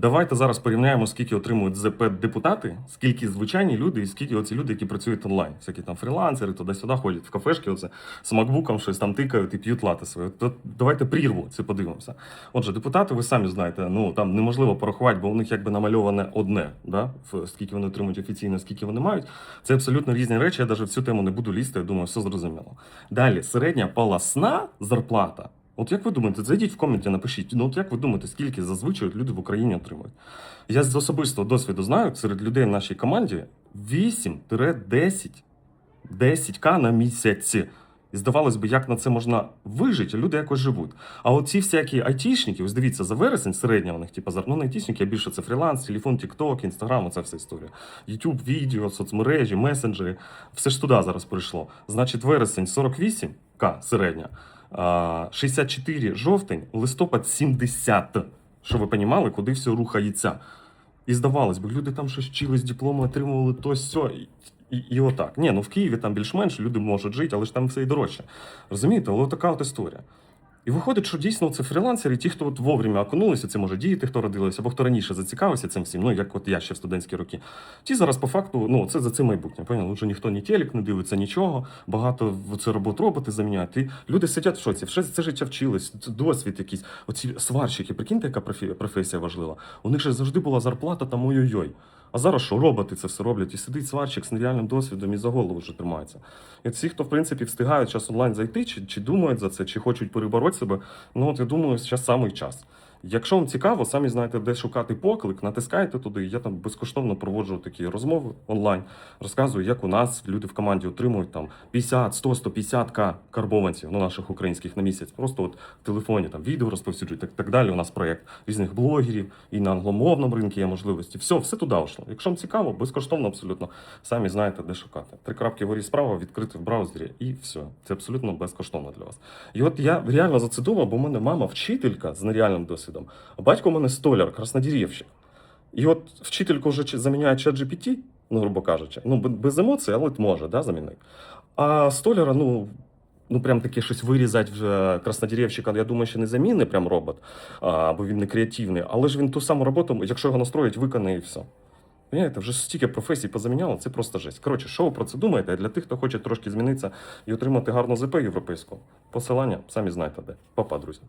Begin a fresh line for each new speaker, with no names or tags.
Давайте зараз порівняємо, скільки отримують ЗП депутати, скільки звичайні люди, і скільки оці люди, які працюють онлайн. Всякі там фрілансери, туди-сюди ходять в кафешки, оце з макбуком щось там тикають і п'ють лати своє. То давайте прірву це подивимося. Отже, депутати, ви самі знаєте, ну там неможливо порахувати, бо у них якби намальоване одне, да? скільки вони отримують офіційно, скільки вони мають. Це абсолютно різні речі. Я навіть в цю тему не буду лізти. Я думаю, все зрозуміло. Далі, середня полосна зарплата. От як ви думаєте, зайдіть в коменті, напишіть. Ну от як ви думаєте, скільки зазвичай люди в Україні отримують? Я з особистого досвіду знаю, серед людей в нашій команді 8-10 10к на місяць. І здавалось би, як на це можна вижити, люди якось живуть. А от ці всякі айтішники, ось дивіться, за вересень середня у них, типу, ну, не айтішники, а більше це фріланс, телефон, тікток, інстаграм, оця вся історія. Ютуб, відео, соцмережі, месенджери, все ж туди зараз прийшло. Значить, вересень 48к середня, 64 жовтень, листопад 70. Що ви розуміли, куди все рухається. І здавалось би, люди там щось вчились, дипломи отримували то сьо. І, і отак. Ні, ну в Києві там більш-менш люди можуть жити, але ж там все і дорожче. Розумієте, але така от історія. І виходить, що дійсно це фрілансери, ті, хто от вовремя окунулися, це може діти, хто родилися, або хто раніше зацікавився цим всім, ну як от я ще в студентські роки. Ті зараз по факту, ну це за це майбутнє. Поняли? Вже ніхто ні телек не дивиться, нічого. Багато в це робот роботи заміняють. І люди сидять в шоці, все це життя вчились, досвід якийсь. Оці сварщики, прикиньте, яка професія важлива. У них же завжди була зарплата там ой-ой-ой. А зараз що роботи це все роблять, і сидить сварщик з нереальним досвідом і за голову вже тримається. І всі, хто в принципі встигають час онлайн зайти, чи, чи думають за це, чи хочуть перебороти себе, ну от я думаю, зараз самий час. Якщо вам цікаво, самі знаєте, де шукати поклик, натискайте туди. Я там безкоштовно проводжу такі розмови онлайн, розказую, як у нас люди в команді отримують там 50, 100, 150 к карбованців ну, наших українських на місяць. Просто от в телефоні там відео розповсюджують, так, так далі. У нас проєкт різних блогерів і на англомовному ринку є можливості. Все, все туди йшло. Якщо вам цікаво, безкоштовно абсолютно самі знаєте, де шукати. Три крапки вгорі справа відкрити в браузері, і все. Це абсолютно безкоштовно для вас. І от я реально за це думав, бо в мене мама вчителька з нереальним досвідом, а батько у мене столяр, краснодірівщик. І от вчительку вже заміняє чат GPT, ну, грубо кажучи, ну, без емоцій, але може да, замінити. А столяра, ну. Ну, прям таке щось вирізати вже краснодірівщика, я думаю, що не замінний прям робот, а, бо він не креативний. Але ж він ту саму роботу, якщо його настроїть, виконає і все. Понимаєте, вже стільки професій позаміняло, це просто жесть. Коротше, що ви про це думаєте? Для тих, хто хоче трошки змінитися і отримати гарну ЗП європейську, посилання самі знаєте де. Папа, друзі.